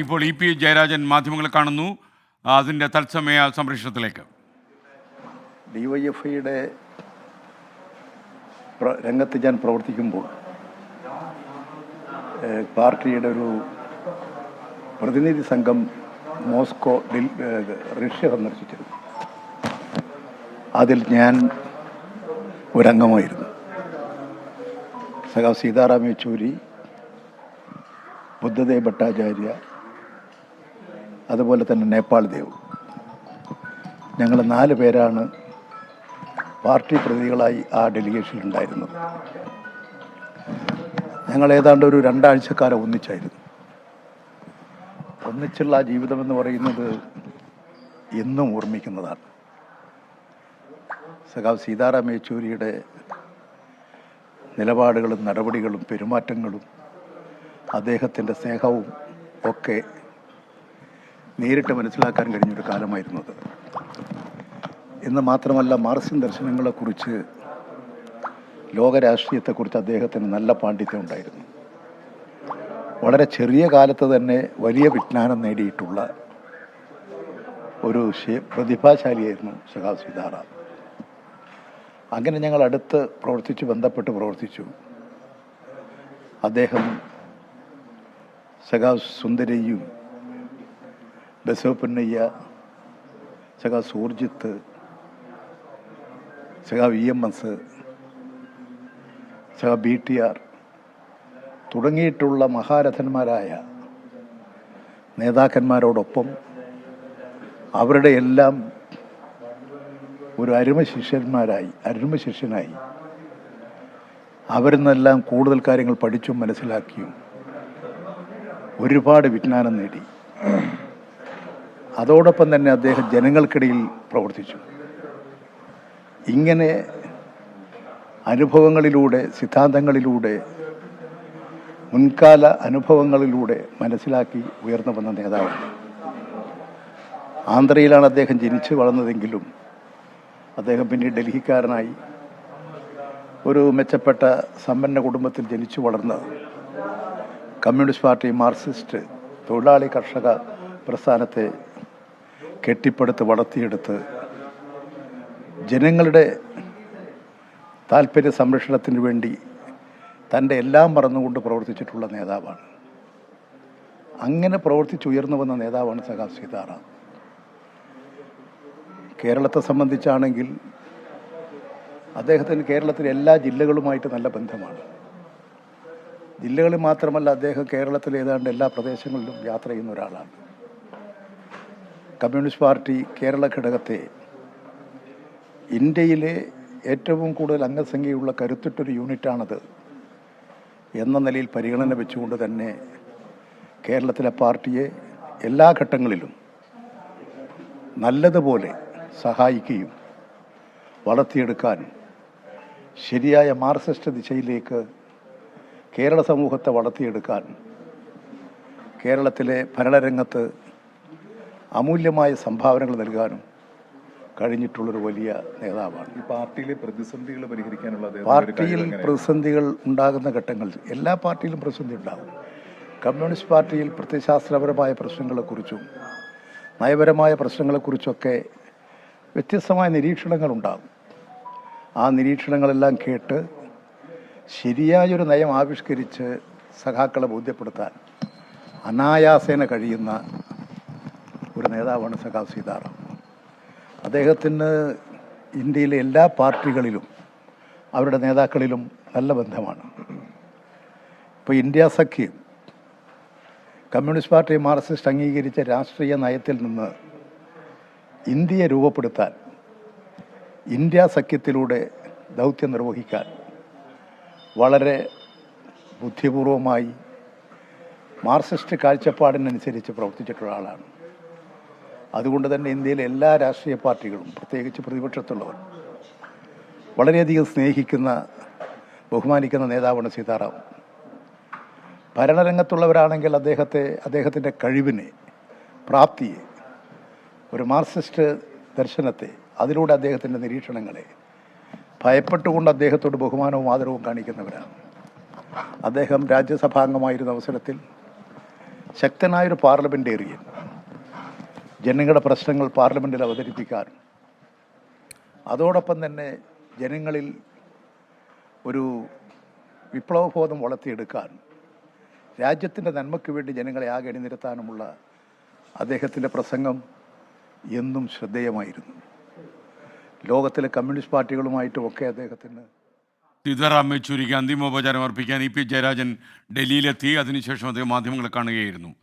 ഇപ്പോൾ E P Jayarajan മാധ്യമങ്ങളെ കാണുന്നു. അതിന്റെ തത്സമയ സംപ്രേഷണത്തിലേക്ക്. ഡിവൈഎഫ്ഐയുടെ രംഗത്ത് ഞാൻ പ്രവർത്തിക്കുമ്പോൾ പാർട്ടിയുടെ ഒരു പ്രതിനിധി സംഘം മോസ്കോ റഷ്യ സന്ദർശിച്ചിരുന്നു. അതിൽ ഞാൻ ഒരംഗമായിരുന്നു. സഖാവ് സീതാറാം യെച്ചൂരി ബുദ്ധദേവ് ഭട്ടാചാര്യ അതുപോലെ തന്നെ നേപ്പാൾ ദേവ്. ഞങ്ങൾ നാല് പേരാണ് പാർട്ടി പ്രതിനിധികളായി ആ ഡെലിഗേഷനിൽ ഉണ്ടായിരുന്നത് ഞങ്ങൾ ഏതാണ്ട് ഒരു രണ്ടാഴ്ചക്കാലം ഒന്നിച്ചായിരുന്നു. ഒന്നിച്ചുള്ള ജീവിതം എന്ന് പറയുന്നത് എന്നും ഓർമ്മിക്കുന്നതാണ്. സഖാവ് സീതാറാം യെച്ചൂരിയുടെ നിലപാടുകളും നടപടികളും പെരുമാറ്റങ്ങളും അദ്ദേഹത്തിന്റെ സ്നേഹവും ഒക്കെ നേരിട്ട് മനസ്സിലാക്കാൻ കഴിഞ്ഞൊരു കാലമായിരുന്നു അത്. എന്ന് മാത്രമല്ല മാർസിൻ ദർശനങ്ങളെക്കുറിച്ച് ലോകരാഷ്ട്രീയത്തെക്കുറിച്ച് അദ്ദേഹത്തിന് നല്ല പാണ്ഡിത്യം ഉണ്ടായിരുന്നു. വളരെ ചെറിയ കാലത്ത് തന്നെ വലിയ വിജ്ഞാനം നേടിയിട്ടുള്ള ഒരു പ്രതിഭാശാലിയായിരുന്നു സഖാവ് സീതാറാം. അങ്ങനെ ഞങ്ങൾ അടുത്ത് പ്രവർത്തിച്ച് ബന്ധപ്പെട്ട് പ്രവർത്തിച്ചു. അദ്ദേഹം സഖാവ് സുന്ദരയും ബസവപ്പന്നയ്യ സഖാ സൂർജിത്ത് സഖാ വി എം എസ് സഖാ ബി ടി ആർ തുടങ്ങിയിട്ടുള്ള മഹാരഥന്മാരായ നേതാക്കന്മാരോടൊപ്പം അവരുടെ എല്ലാം ഒരു അരുമ ശിഷ്യന്മാരായി അരുമ ശിഷ്യനായി അവരിൽ നിന്നെല്ലാം കൂടുതൽ കാര്യങ്ങൾ പഠിച്ചും മനസ്സിലാക്കിയും ഒരുപാട് വിജ്ഞാനം നേടി. അതോടൊപ്പം തന്നെ അദ്ദേഹം ജനങ്ങൾക്കിടയിൽ പ്രവർത്തിച്ചു. ഇങ്ങനെ അനുഭവങ്ങളിലൂടെ സിദ്ധാന്തങ്ങളിലൂടെ മുൻകാല അനുഭവങ്ങളിലൂടെ മനസ്സിലാക്കി ഉയർന്നു വന്ന നേതാവാണ്. ആന്ധ്രയിലാണ് അദ്ദേഹം ജനിച്ചു വളർന്നതെങ്കിലും അദ്ദേഹം പിന്നെ ഡൽഹിക്കാരനായി ഒരു മെച്ചപ്പെട്ട സമ്പന്ന കുടുംബത്തിൽ ജനിച്ചു വളർന്ന് കമ്മ്യൂണിസ്റ്റ് പാർട്ടി മാർക്സിസ്റ്റ് തൊഴിലാളി കർഷക പ്രസ്ഥാനത്തെ കെട്ടിപ്പടുത്ത് വളർത്തിയെടുത്ത് ജനങ്ങളുടെ താല്പര്യ സംരക്ഷണത്തിന് വേണ്ടി തന്റെ എല്ലാം മറന്നുകൊണ്ട് പ്രവർത്തിച്ചിട്ടുള്ള നേതാവാണ്. അങ്ങനെ പ്രവർത്തിച്ചുയർന്നു വന്ന നേതാവാണ് സഖാ സീതാറാം. കേരളത്തെ സംബന്ധിച്ചാണെങ്കിൽ അദ്ദേഹത്തിന് കേരളത്തിലെ എല്ലാ ജില്ലകളുമായിട്ട് നല്ല ബന്ധമാണ്. ജില്ലകളിൽ മാത്രമല്ല അദ്ദേഹം കേരളത്തിലെ ഏതാണ്ട് എല്ലാ പ്രദേശങ്ങളിലും യാത്ര ചെയ്യുന്ന ഒരാളാണ്. കമ്മ്യൂണിസ്റ്റ് പാർട്ടി കേരള ഘടകത്തെ ഇന്ത്യയിലെ ഏറ്റവും കൂടുതൽ അംഗസംഖ്യയുള്ള കരുത്തുറ്റൊരു യൂണിറ്റാണത് എന്ന നിലയിൽ പരിഗണന വെച്ചുകൊണ്ട് തന്നെ കേരളത്തിലെ പാർട്ടിയെ എല്ലാ ഘട്ടങ്ങളിലും നല്ലതുപോലെ സഹായിക്കുകയും വളർത്തിയെടുക്കാൻ ശരിയായ മാർക്സിസ്റ്റ് ദിശയിലേക്ക് കേരള സമൂഹത്തെ വളർത്തിയെടുക്കാൻ കേരളത്തിലെ ഭരണരംഗത്ത് അമൂല്യമായ സംഭാവനകൾ നൽകാനും കഴിഞ്ഞിട്ടുള്ളൊരു വലിയ നേതാവാണ്. ഈ പാർട്ടിയിലെ പ്രതിസന്ധികൾ പരിഹരിക്കാനുള്ള പാർട്ടിയിൽ പ്രതിസന്ധികൾ ഉണ്ടാകുന്ന ഘട്ടങ്ങളിൽ എല്ലാ പാർട്ടിയിലും പ്രതിസന്ധി ഉണ്ടാകും. കമ്മ്യൂണിസ്റ്റ് പാർട്ടിയിൽ പ്രത്യശാസ്ത്രപരമായ പ്രശ്നങ്ങളെക്കുറിച്ചും നയപരമായ പ്രശ്നങ്ങളെക്കുറിച്ചൊക്കെ വ്യത്യസ്തമായ നിരീക്ഷണങ്ങളുണ്ടാകും ആ നിരീക്ഷണങ്ങളെല്ലാം കേട്ട് ശരിയായൊരു നയം ആവിഷ്കരിച്ച് സഖാക്കളെ ബോധ്യപ്പെടുത്താൻ അനായാസേന കഴിയുന്ന ഒരു നേതാവാണ് സഖാവ് സീതാറാം. അദ്ദേഹത്തിന് ഇന്ത്യയിലെ എല്ലാ പാർട്ടികളിലും അവരുടെ നേതാക്കളിലും നല്ല ബന്ധമാണ്. ഇപ്പോൾ ഇന്ത്യ സഖ്യം കമ്മ്യൂണിസ്റ്റ് പാർട്ടി മാർക്സിസ്റ്റ് അംഗീകരിച്ച രാഷ്ട്രീയ നയത്തിൽ നിന്ന് ഇന്ത്യയെ രൂപപ്പെടുത്താൻ ഇന്ത്യ സഖ്യത്തിലൂടെ ദൗത്യം നിർവഹിക്കാൻ വളരെ ബുദ്ധിപൂർവമായി മാർക്സിസ്റ്റ് കാഴ്ചപ്പാടിനനുസരിച്ച് പ്രവർത്തിച്ചിട്ടുള്ള ആളാണ്. അതുകൊണ്ട് തന്നെ ഇന്ത്യയിലെ എല്ലാ രാഷ്ട്രീയ പാർട്ടികളും പ്രത്യേകിച്ച് പ്രതിപക്ഷത്തുള്ളവർ വളരെയധികം സ്നേഹിക്കുന്ന ബഹുമാനിക്കുന്ന നേതാവാണ് സീതാറാം. ഭരണരംഗത്തുള്ളവരാണെങ്കിൽ അദ്ദേഹത്തെ അദ്ദേഹത്തിന്റെ കഴിവിനെ പ്രാപ്തിയെ ഒരു മാർക്സിസ്റ്റ് ദർശനത്തെ അതിലൂടെ അദ്ദേഹത്തിന്റെ നിരീക്ഷണങ്ങളെ ഭയപ്പെട്ടുകൊണ്ട് അദ്ദേഹത്തോട് ബഹുമാനവും ആദരവും കാണിക്കുന്നവരാണ്. അദ്ദേഹം രാജ്യസഭാംഗമായിരുന്ന അവസരത്തിൽ ശക്തനായൊരു പാർലമെന്റേറിയൻ ജനങ്ങളുടെ പ്രശ്നങ്ങൾ പാർലമെന്റിൽ അവതരിപ്പിക്കാൻ. അതോടൊപ്പം തന്നെ ജനങ്ങളിൽ ഒരു വിപ്ലവബോധം വളർത്തിയെടുക്കാനും രാജ്യത്തിന്റെ നന്മയ്ക്ക് വേണ്ടി ജനങ്ങളെ ആകെ അണിനിരത്താനുമുള്ള അദ്ദേഹത്തിന്റെ പ്രസംഗം എന്നും ശ്രദ്ധേയമായിരുന്നു. ലോകത്തിലെ കമ്മ്യൂണിസ്റ്റ് പാർട്ടികളുമായിട്ടുമൊക്കെ അദ്ദേഹത്തിന് സീതാറാം യെച്ചൂരിക്ക് അന്തിമോപചാരം അർപ്പിക്കാൻ ഇ പി ജയരാജൻ ഡൽഹിയിലെത്തി. അതിനുശേഷം അദ്ദേഹം മാധ്യമങ്ങളെ കാണുകയായിരുന്നു.